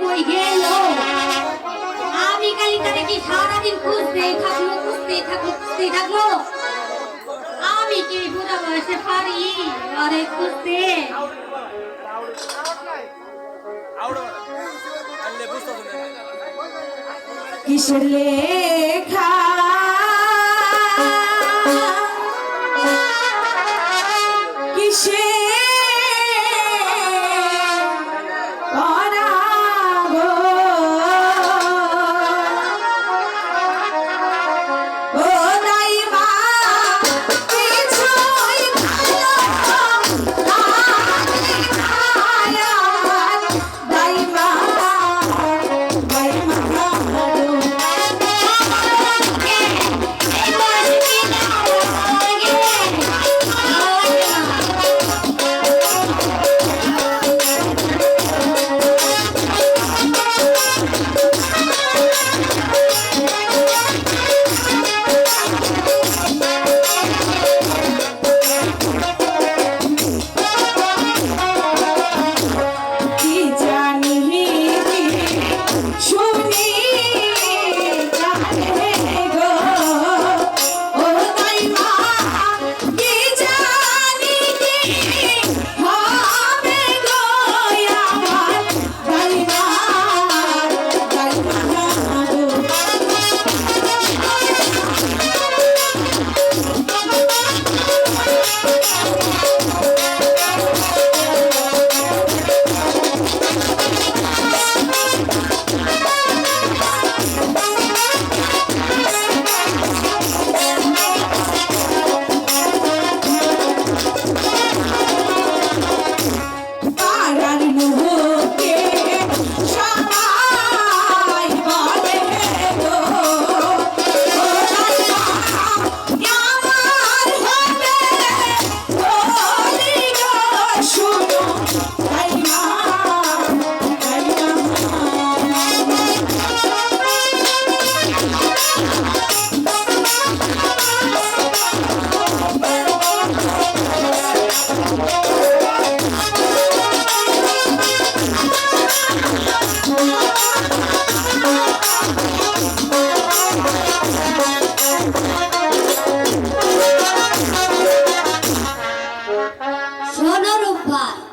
কই গেল? আমি খালি তাকে কি সারাদিন খুঁজতেই আমি কি বুড়া বয়সে পারি? আরে খুঁজতে। কিসের লেখা? blood.